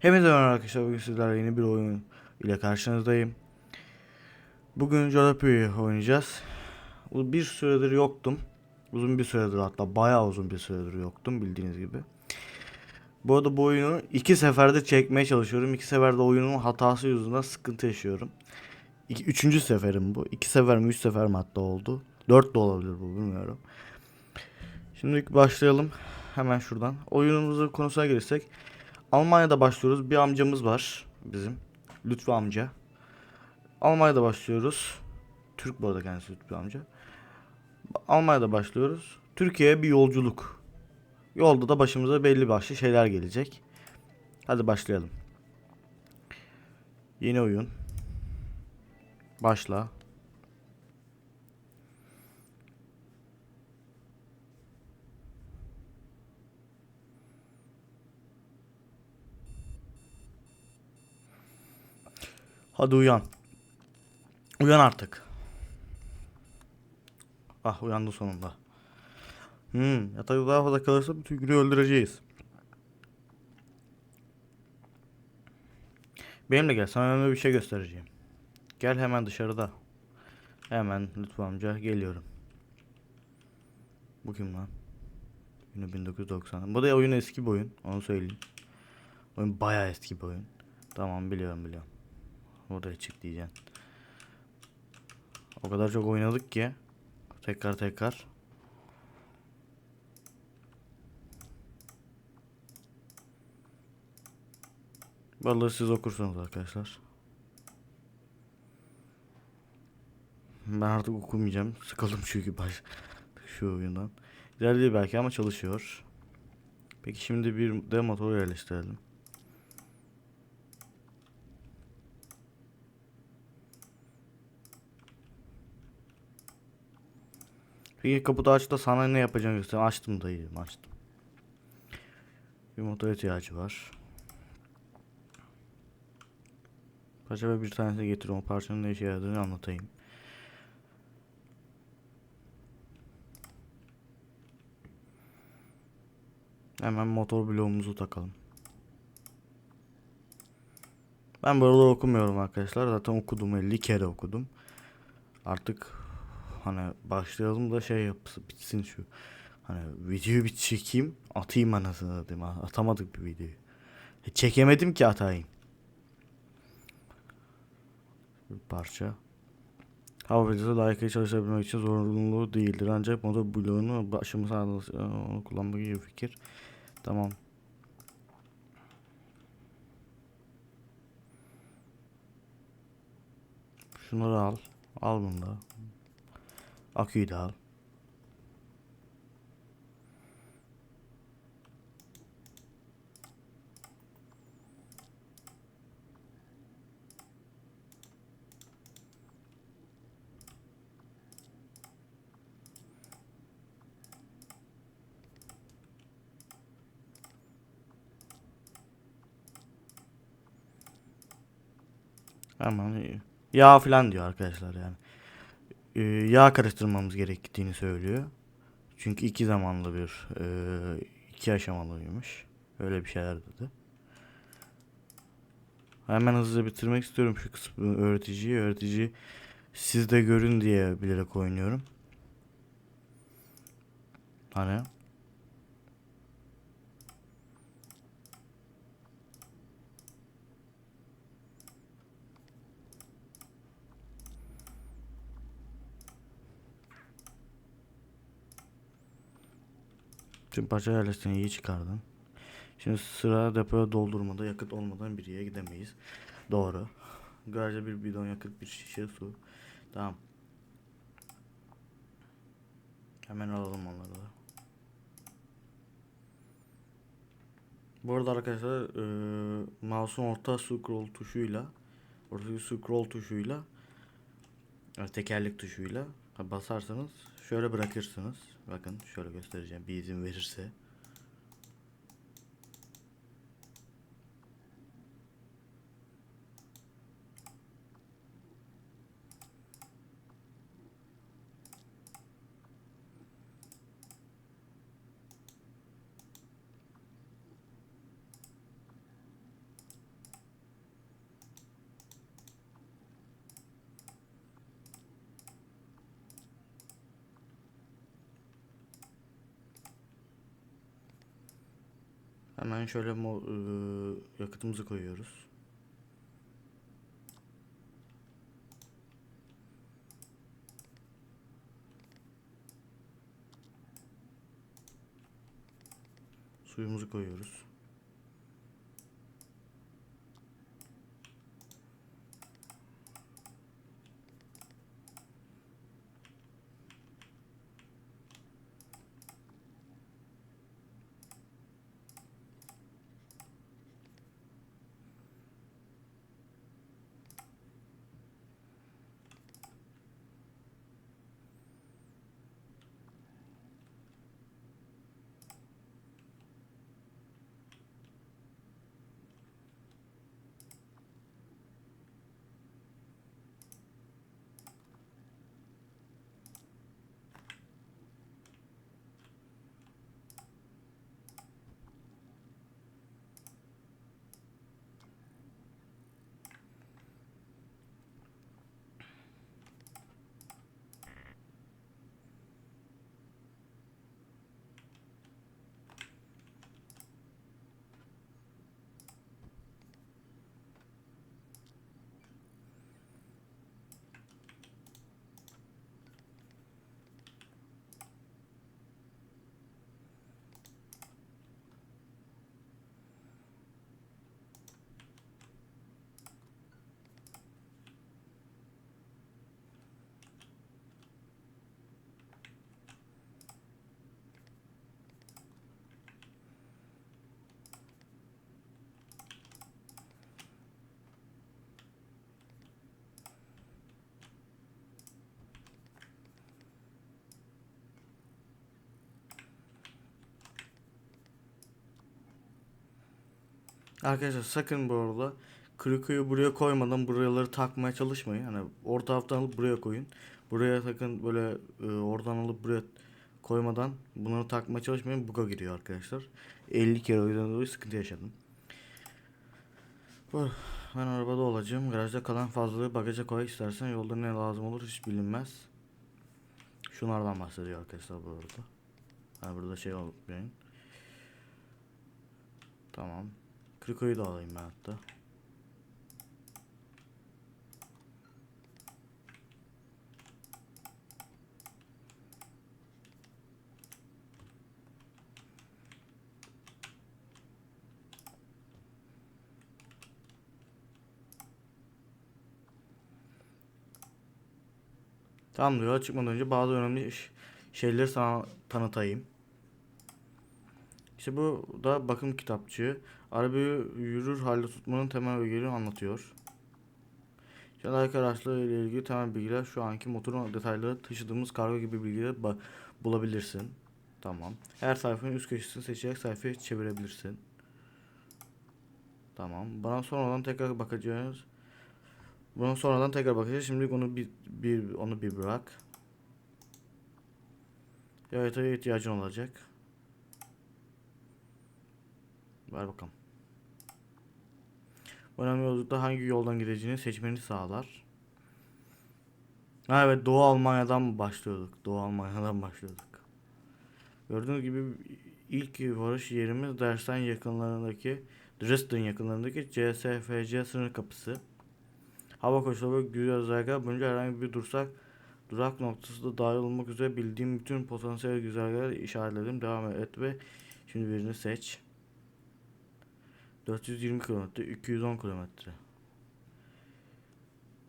Hepinize merhaba arkadaşlar. Bugün sizlerle yeni bir oyun ile karşınızdayım. Bugün Jalapeo'yu oynayacağız. Bir süredir yoktum. Uzun bir süredir hatta bayağı uzun bir süredir yoktum bildiğiniz gibi. Bu arada bu oyunu iki seferde çekmeye çalışıyorum. İki seferde oyunun hatası yüzünden sıkıntı yaşıyorum. İki, üçüncü seferim bu. İki sefer mi üç sefer mi hatta oldu. Dört de olabilir bu bilmiyorum. Şimdi başlayalım. Hemen şuradan. Oyunumuzun konusuna gelirsek. Almanya'da başlıyoruz. Bir amcamız var bizim. Lütfü amca. Almanya'da başlıyoruz. Türk bu arada kendisi Lütfü amca. Almanya'da başlıyoruz. Türkiye'ye bir yolculuk. Yolda da başımıza belli başlı şeyler gelecek. Hadi başlayalım. Yeni oyun. Başla. Hadi uyan. Uyan artık. Ah uyandı sonunda. Hmm, yatakta daha fazla kalırsa bütün günü öldüreceğiz. Benimle gel sana önemli bir şey göstereceğim. Gel hemen dışarıda. Hemen lütfen amca geliyorum. Bu kim lan? Yine 1990. Bu da oyun eski bir oyun. Onu söyleyeyim. Oyun bayağı eski bir oyun. Tamam biliyorum biliyorum. Oraya çık diyeceksin. O kadar çok oynadık ki. Tekrar tekrar. Vallahi siz okursunuz arkadaşlar. Ben artık okumayacağım. Sıkıldım çünkü baş şu oyundan. İlerliyor belki ama çalışıyor. Peki şimdi bir de motor yerleştirelim. Peki kaputu aç da sana ne yapacağını göstereyim. Açtım dayı açtım. Bir motor ihtiyacı var. Parça bir tanesini getir. O parçanın ne işe yaradığını anlatayım. Hemen motor bloğumuzu takalım. Ben buraları okumuyorum arkadaşlar. Zaten okudum 50 kere okudum. Artık hani başlayalım da şey yapısı bitsin şu. Hani videoyu bir çekeyim atayım anasını satayım. Atamadık bir videoyu. E, çekemedim ki atayım. Bir parça. Hava filtresi layıkıyla çalışabilmek için zorunluluğu değildir. Ancak motor bloğunu başımı sağlaması onu kullanmak iyi bir fikir. Tamam. Şunları al. Al bunu da. Aküyü de al. Hemen yağ falan diyor arkadaşlar yani. Ee, yağ karıştırmamız gerektiğini söylüyor. Çünkü iki zamanlı bir e, iki aşamalıymış. Öyle bir şeyler dedi. Hemen hızlıca bitirmek istiyorum şu kısmı öğreticiyi. Öğretici siz de görün diye bilerek oynuyorum. Hani Tüm parça yerleştiğini iyi çıkardın. Şimdi sıra depoya doldurmada yakıt olmadan bir yere gidemeyiz. Doğru. Garaja bir bidon yakıt bir şişe su. Tamam. Hemen alalım onları da. Bu arada arkadaşlar e, mouse'un orta scroll tuşuyla orta scroll tuşuyla yani tekerlek tuşuyla basarsanız şöyle bırakırsınız. Bakın şöyle göstereceğim bir izin verirse. Hemen şöyle mo- ıı, yakıtımızı koyuyoruz. Suyumuzu koyuyoruz. Arkadaşlar sakın bu arada krikoyu buraya koymadan buraları takmaya çalışmayın. Hani orta taraftan alıp buraya koyun. Buraya sakın böyle e, oradan alıp buraya koymadan bunları takmaya çalışmayın. Buga giriyor arkadaşlar. 50 kere o yüzden dolayı sıkıntı yaşadım. Bu- Ben arabada olacağım. Garajda kalan fazlalığı bagaja koy istersen. Yolda ne lazım olur hiç bilinmez. Şunlardan bahsediyor arkadaşlar bu arada. Ha burada şey unutmayın. Tamam. Krikoyu da alayım ben hatta. Tamam diyor. Çıkmadan önce bazı önemli şeyleri sana tanıtayım. İşte bu da bakım kitapçığı. Arabayı yürür halde tutmanın temel ögeleri anlatıyor. Çalayk araçları ile ilgili temel bilgiler şu anki motorun detayları taşıdığımız kargo gibi bilgileri bulabilirsin. Tamam. Her sayfanın üst köşesini seçerek sayfayı çevirebilirsin. Tamam. Bana sonradan tekrar bakacağız. Buna sonradan tekrar bakacağız. Şimdilik onu bir, bir onu bir bırak. Haritaya ihtiyacın olacak. Ver bakalım. Önemli yolculukta hangi yoldan gideceğini seçmeni sağlar. Ha evet Doğu Almanya'dan başlıyorduk. Doğu Almanya'dan başlıyorduk. Gördüğünüz gibi ilk varış yerimiz Dersen yakınlarındaki Dresden yakınlarındaki CSFC sınır kapısı. Hava koşulları ve güzel özellikler boyunca herhangi bir dursak durak noktası da dahil olmak üzere bildiğim bütün potansiyel güzergahları işaretledim. Devam et ve şimdi birini seç. 420 kilometre, 210 kilometre.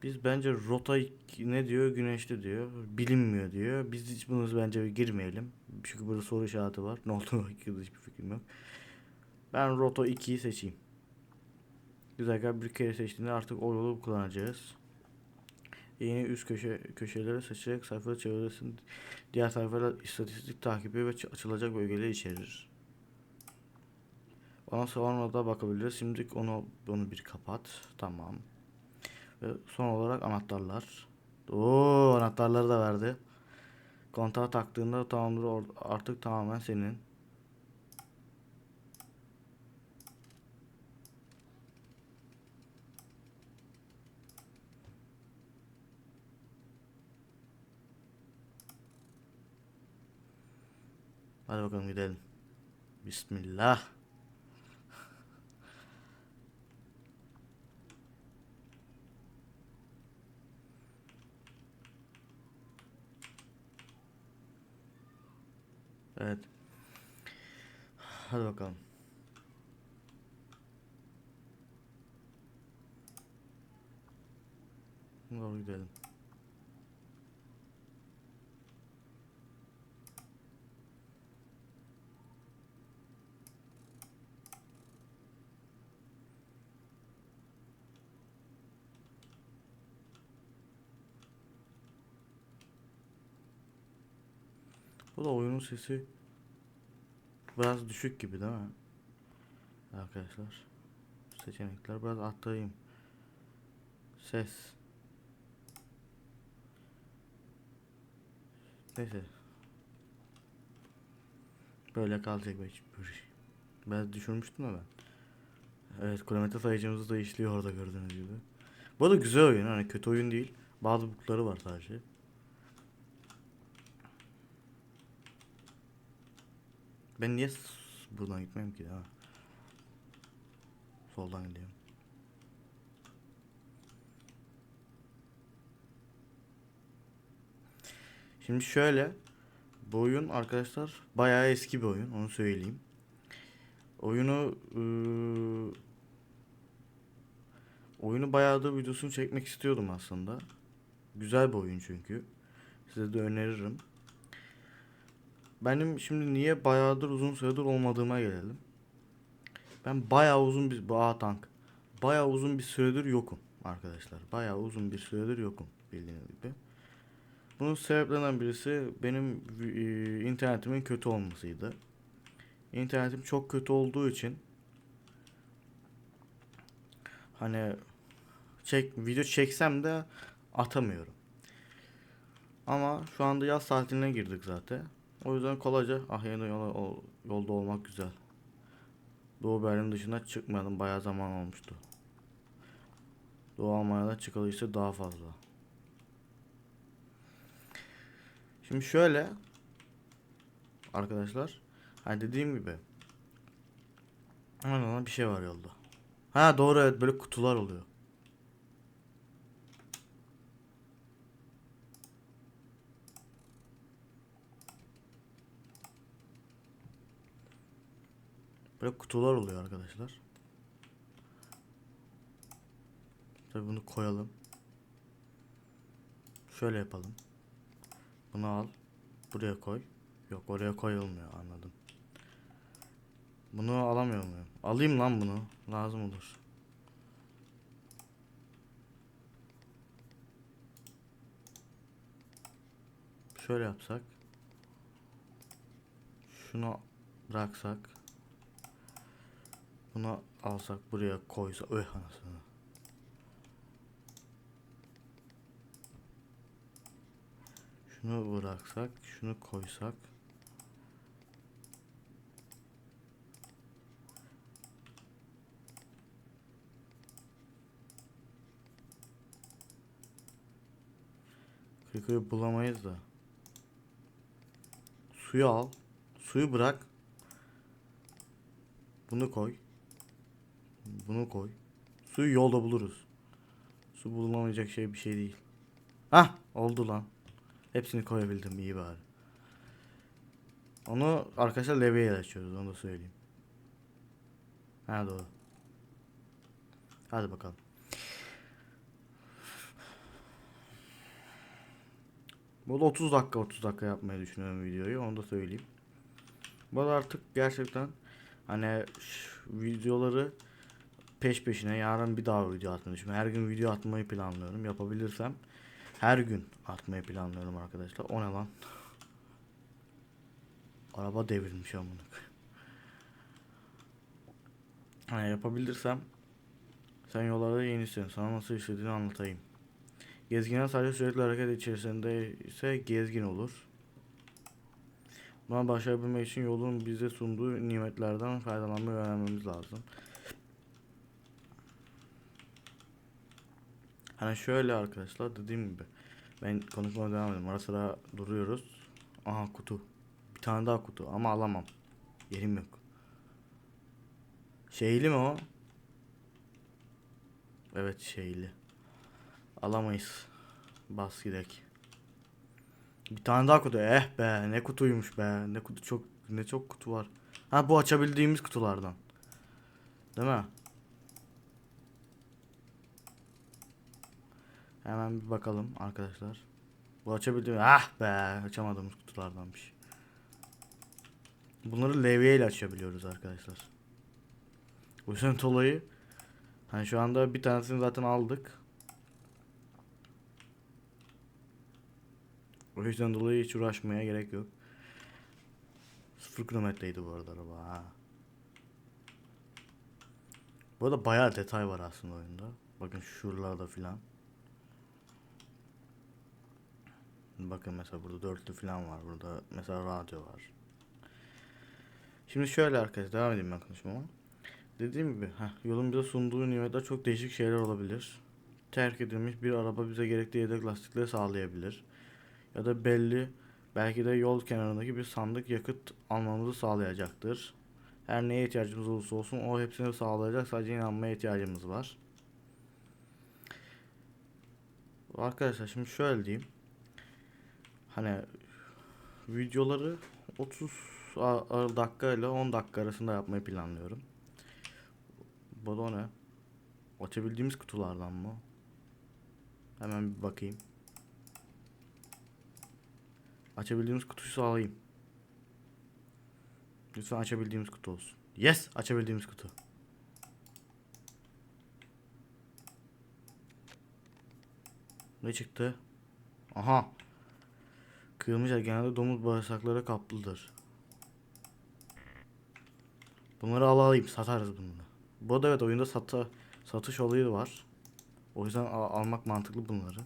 Biz bence rota ne diyor? Güneşli diyor. Bilinmiyor diyor. Biz hiç bunu bence girmeyelim. Çünkü burada soru işareti var. Ne olduğunu hiçbir fikrim yok. Ben rota 2'yi seçeyim. Güzergah bir kere seçtiğinde artık o yolu kullanacağız. Yeni üst köşe köşeleri seçerek sayfada çevirirsin. Diğer sayfalar istatistik takibi ve açılacak bölgeleri içerir. Ona sonra da bakabiliriz. Şimdi onu onu bir kapat. Tamam. Ve son olarak anahtarlar. Oo anahtarları da verdi. Kontağa taktığında tamamdır artık tamamen senin. Hadi bakalım gidelim. Bismillah. Evet. Hadi bakalım. Doğru gidelim. Bu da oyunun sesi biraz düşük gibi değil mi? Arkadaşlar. Seçenekler biraz arttırayım. Ses. Neyse. Böyle kalacak belki. Ben düşürmüştüm ben. Evet kilometre sayıcımız da işliyor orada gördüğünüz gibi. Bu da güzel oyun hani kötü oyun değil. Bazı bug'ları var sadece. Ben niye buradan gitmem ki ha? Soldan gidiyorum. Şimdi şöyle bu oyun arkadaşlar bayağı eski bir oyun onu söyleyeyim. Oyunu ıı, oyunu bayağıdır videosunu çekmek istiyordum aslında. Güzel bir oyun çünkü. Size de öneririm. Benim şimdi niye bayağıdır uzun süredir olmadığıma gelelim. Ben bayağı uzun bir Aa, tank. Bayağı uzun bir süredir yokum arkadaşlar. Bayağı uzun bir süredir yokum bildiğiniz gibi. Bunun sebeplerinden birisi benim e, internetimin kötü olmasıydı. İnternetim çok kötü olduğu için hani çek video çeksem de atamıyorum. Ama şu anda yaz tatiline girdik zaten. O yüzden kolayca Ahya'da yola, yolda olmak güzel. Doğu Berlin dışına çıkmadım. Bayağı zaman olmuştu. Doğu Almanya'da çıkalı ise daha fazla. Şimdi şöyle arkadaşlar hani dediğim gibi Ana bir şey var yolda. Ha doğru evet böyle kutular oluyor. Böyle kutular oluyor arkadaşlar. Tabii bunu koyalım. Şöyle yapalım. Bunu al. Buraya koy. Yok oraya koyulmuyor anladım. Bunu alamıyor muyum? Alayım lan bunu. Lazım olur. Şöyle yapsak. Şunu bıraksak. Bunu alsak buraya koysa öh anasını. Şunu bıraksak, şunu koysak. Kıyıkıyı bulamayız da. Suyu al. Suyu bırak. Bunu koy. Bunu koy. Suyu yolda buluruz. Su bulunamayacak şey bir şey değil. Hah oldu lan. Hepsini koyabildim iyi bari. Onu arkadaşlar levyeyle açıyoruz onu da söyleyeyim. Ha doğru. Hadi bakalım. Bu da 30 dakika 30 dakika yapmayı düşünüyorum videoyu onu da söyleyeyim. Bu da artık gerçekten hani videoları peş peşine yarın bir daha video atmayı düşünüyorum. Her gün video atmayı planlıyorum. Yapabilirsem her gün atmayı planlıyorum arkadaşlar. O ne lan? Araba devrilmiş amına. Hani yapabilirsem sen yollarda yenisin. Sana nasıl işlediğini anlatayım. Gezgine sadece sürekli hareket içerisinde ise gezgin olur. Buna başarabilmek için yolun bize sunduğu nimetlerden faydalanmayı öğrenmemiz lazım. Hani şöyle arkadaşlar dediğim gibi ben konuşmaya devam ediyorum. Ara sıra duruyoruz. Aha kutu. Bir tane daha kutu ama alamam. Yerim yok. Şeyli mi o? Evet şeyli. Alamayız. Bas gidek. Bir tane daha kutu. Eh be ne kutuymuş be. Ne kutu çok ne çok kutu var. Ha bu açabildiğimiz kutulardan. Değil mi? Hemen bir bakalım arkadaşlar. Bu açabildiğimiz... Ah be açamadığımız kutulardanmış. Bunları levye ile açabiliyoruz arkadaşlar. Bu yüzden dolayı hani şu anda bir tanesini zaten aldık. O yüzden dolayı hiç uğraşmaya gerek yok. 0 kilometreydi bu arada araba ha. Bu arada bayağı detay var aslında oyunda. Bakın şuralarda filan. Bakın mesela burada dörtlü filan var. Burada mesela radyo var. Şimdi şöyle arkadaşlar devam edeyim ben konuşmama. Dediğim gibi heh, yolun bize sunduğu nimetler çok değişik şeyler olabilir. Terk edilmiş bir araba bize gerekli yedek lastikleri sağlayabilir. Ya da belli belki de yol kenarındaki bir sandık yakıt almamızı sağlayacaktır. Her neye ihtiyacımız olursa olsun o hepsini sağlayacak sadece inanmaya ihtiyacımız var. Arkadaşlar şimdi şöyle diyeyim. Hani videoları 30 a- a- dakika ile 10 dakika arasında yapmayı planlıyorum. Bu da ne? Açabildiğimiz kutulardan mı? Hemen bir bakayım. Açabildiğimiz kutuyu sağlayayım. Lütfen açabildiğimiz kutu olsun. Yes! Açabildiğimiz kutu. Ne çıktı? Aha. Kırmızı genelde domuz bağırsakları kaplıdır. Bunları al alayım satarız bunları. Bu arada evet oyunda sata, satış olayı var. O yüzden al- almak mantıklı bunları.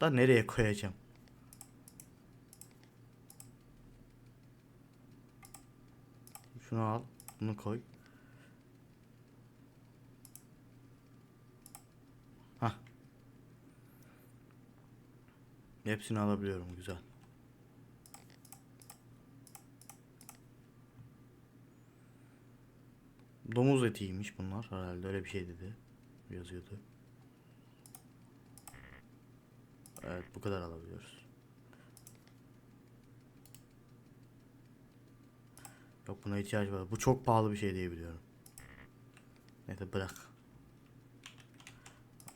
Da nereye koyacağım? Şunu al, bunu koy. Hah. Hepsini alabiliyorum güzel. Domuz etiymiş bunlar herhalde öyle bir şey dedi. Yazıyordu. Evet bu kadar alabiliyoruz. Yok buna ihtiyaç var. Bu çok pahalı bir şey diye biliyorum. Neyse bırak.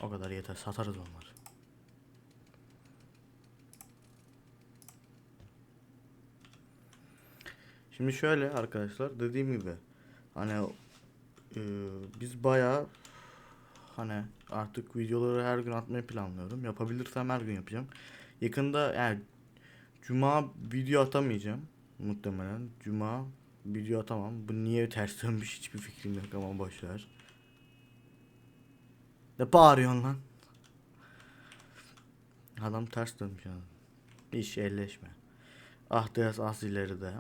O kadar yeter satarız onları. Şimdi şöyle arkadaşlar dediğim gibi hani e, biz bayağı hani artık videoları her gün atmayı planlıyorum. Yapabilirsem her gün yapacağım. Yakında yani cuma video atamayacağım muhtemelen. Cuma video atamam. Bu niye ters dönmüş hiçbir fikrim yok ama boş ver. Ne bağırıyorsun lan? Adam ters dönmüş yani. Hiç elleşme. Ah biraz az ileride.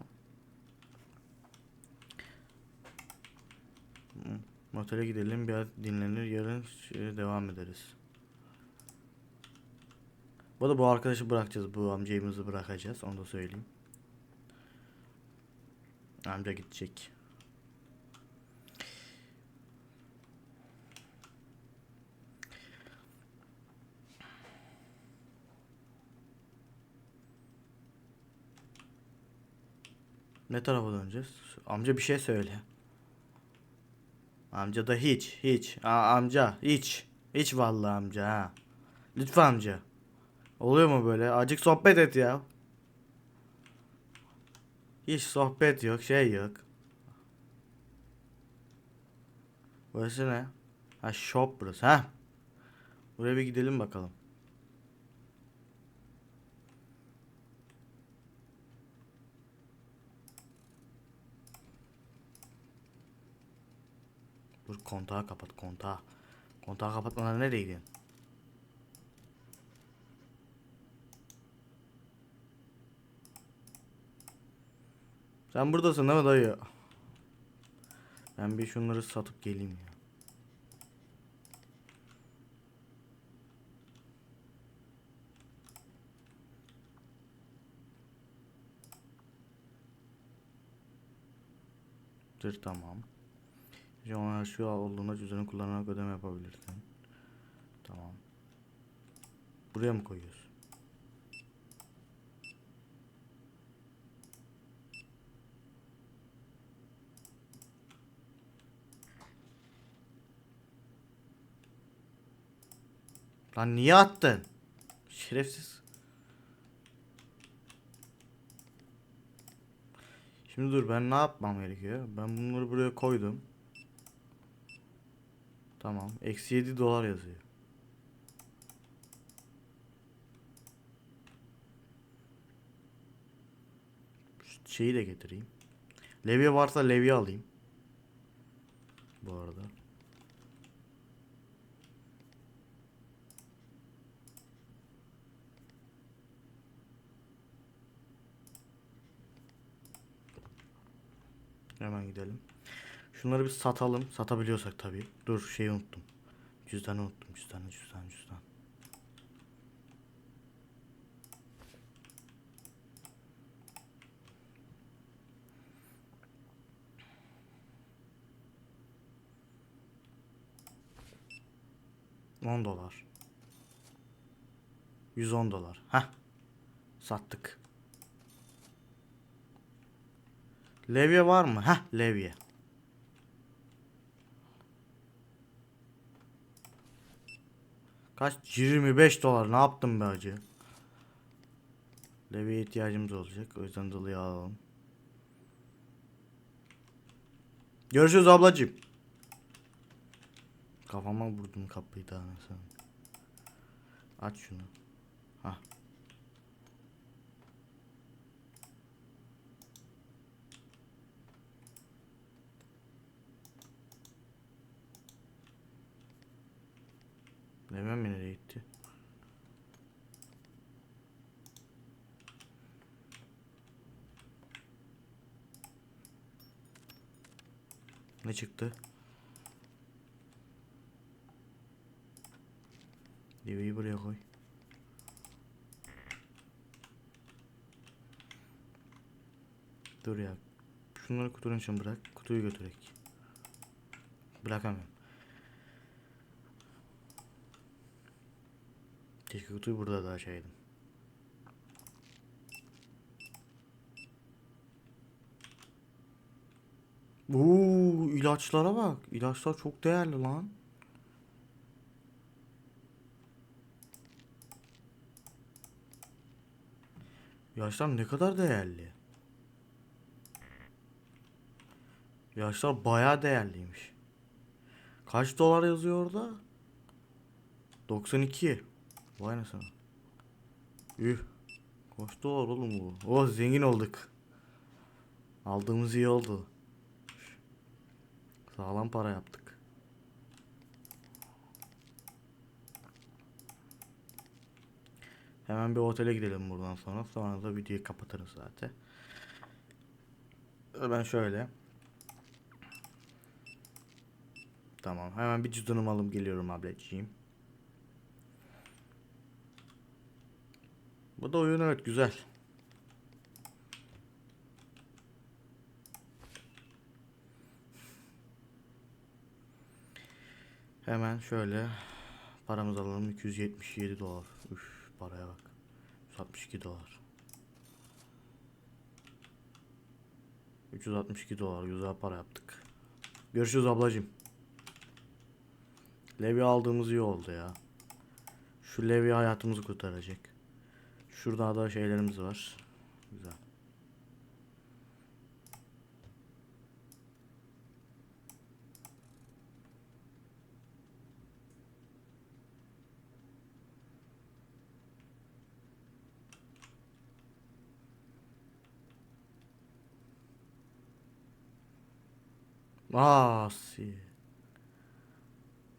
Motele gidelim biraz dinlenir yarın şey, devam ederiz. Bu arada bu arkadaşı bırakacağız bu amcayımızı bırakacağız onu da söyleyeyim. Amca gidecek. Ne tarafa döneceğiz? Amca bir şey söyle. Amca da hiç, hiç. Aa, amca hiç. Hiç vallahi amca ha. Lütfen amca. Oluyor mu böyle? Acık sohbet et ya. Hiç sohbet yok, şey yok. Burası ne? Ha shop burası. Ha. Buraya bir gidelim bakalım. Dur kontağı kapat kontağı. Kontağı kapatmadan nereye? Sen buradasın değil mi dayı? Ben bir şunları satıp geleyim ya. Dur tamam. Jeometrisi olduğunda cüzdanı kullanarak ödeme yapabilirsin. Tamam. Buraya mı koyuyoruz? Lan niye attın? Şerefsiz. Şimdi dur ben ne yapmam gerekiyor? Ben bunları buraya koydum. Tamam. Eksi 7 dolar yazıyor. Şeyi de getireyim. Levye varsa levye alayım. Bu arada. Hemen gidelim. Şunları bir satalım. Satabiliyorsak tabii. Dur şeyi unuttum. Cüzdanı unuttum. Cüzdanı cüzdan cüzdan. On dolar. 110 dolar. Heh. Sattık. Levye var mı? Heh levye. Kaç? 25 dolar. Ne yaptım be hacı? Levyeye ihtiyacımız olacak. O yüzden doluyu alalım. Görüşürüz ablacığım. Kafama vurdum kapıyı daha sen. Aç şunu. Hah. Demem mi nereye gitti? Ne çıktı? Deveyi buraya koy. Dur ya. Şunları kutunun için bırak. Kutuyu götürek. Bırakamıyorum. Keşke kutuyu burada da açaydım. Oo, ilaçlara bak. İlaçlar çok değerli lan. İlaçlar ne kadar değerli. İlaçlar bayağı değerliymiş. Kaç dolar yazıyor orada? 92. Vay anasını. Üh. Kaç dolar oğlum bu? Oh zengin olduk. Aldığımız iyi oldu. Sağlam para yaptık. Hemen bir otele gidelim buradan sonra. Sonra da videoyu kapatırız zaten. Ben şöyle. Tamam. Hemen bir cüzdanımı alıp geliyorum ablacığım. Bu da oyun evet güzel. Hemen şöyle paramızı alalım 277 dolar. Üf paraya bak. 162 dolar. 362 dolar güzel para yaptık. Görüşürüz ablacığım. Levi aldığımız iyi oldu ya. Şu Levi hayatımızı kurtaracak. Şurada da şeylerimiz var. Güzel. Aa, si.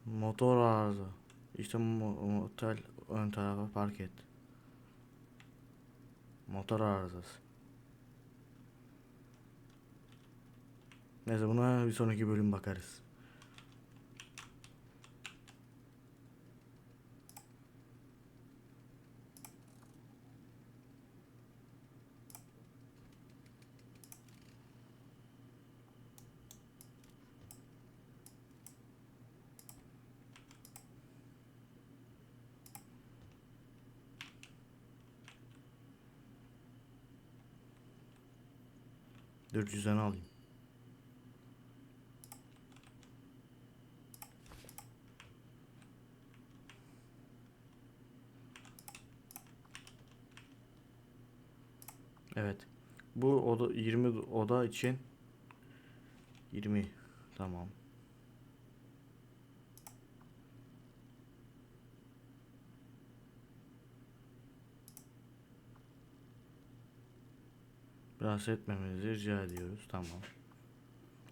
Motor arıza. İşte mo- motel ön tarafa park et. Motor arızası. Neyse buna bir sonraki bölüm bakarız. 400'den alayım. Evet. Bu oda 20 oda için 20 tamam. rahatsız etmemenizi rica ediyoruz. Tamam.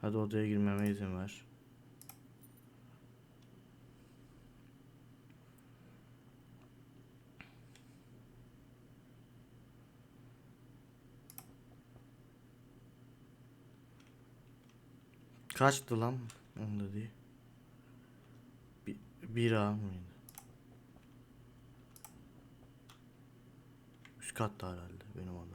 Hadi odaya girmeme izin ver. Kaçtı lan? Onda değil. Bir, bir mıydı? Üst katta herhalde benim adam.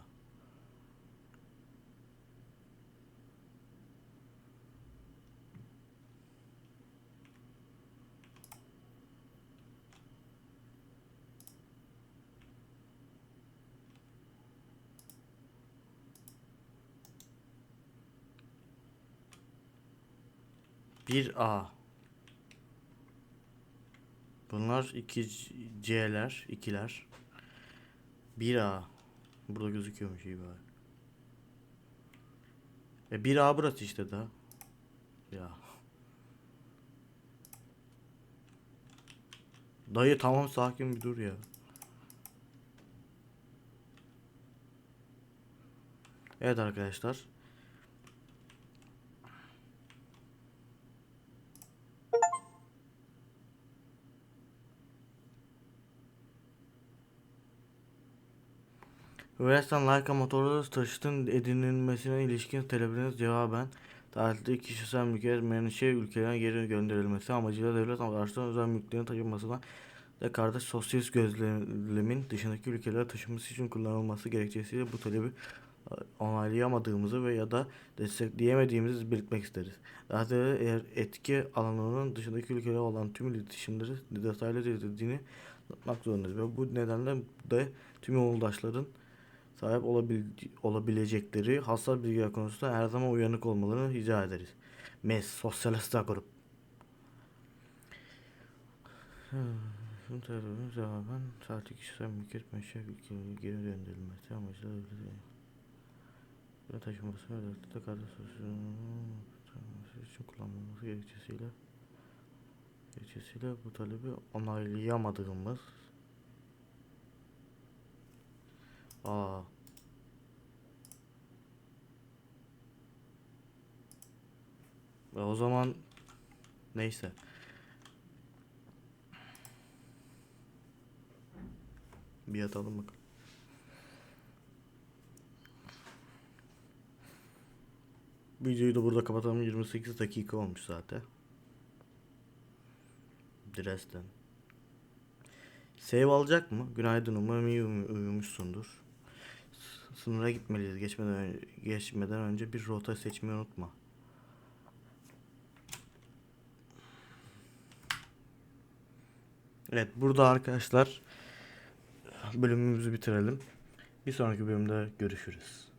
1A. Bunlar 2C'ler, ikiler. 1A. Burada gözüküyormuş iyi bari. E 1A burası işte da. Ya. Dayı tamam sakin bir dur ya. Evet arkadaşlar. Öğretmen Leica motorlu taşıtın edinilmesine ilişkin talebiniz cevaben tarihte kişisel mülkiyet menşe ülkelerine geri gönderilmesi amacıyla devlet araçtan özel mülklerin taşınmasına ve kardeş sosyalist gözlemin dışındaki ülkelere taşınması için kullanılması gerekçesiyle bu talebi e, onaylayamadığımızı ve ya da destekleyemediğimizi belirtmek isteriz. Ziyade eğer etki alanının dışındaki ülkelere olan tüm iletişimleri detaylı dediğini anlatmak zorundayız. Ve bu nedenle de tüm yoldaşların sahip olabil olabilecekleri hassas bilgiler konusunda her zaman uyanık olmalarını rica ederiz. MES, Sosyalist Grup. Şunu talebinin cevaben saati kişisel mülkiyet meşe ülkelerine geri gönderilmesi amacıyla öyle ve özellikle kardeş için kullanılması gerekçesiyle gerekçesiyle bu talebi onaylayamadığımız Aa. Ve o zaman neyse. Bir yatalım bakalım. Videoyu da burada kapatalım. 28 dakika olmuş zaten. Dresden. Save alacak mı? Günaydın umarım iyi uy- uyumuşsundur. Sınıra gitmeliyiz. Geçmeden önce, geçmeden önce bir rota seçmeyi unutma. Evet burada arkadaşlar bölümümüzü bitirelim. Bir sonraki bölümde görüşürüz.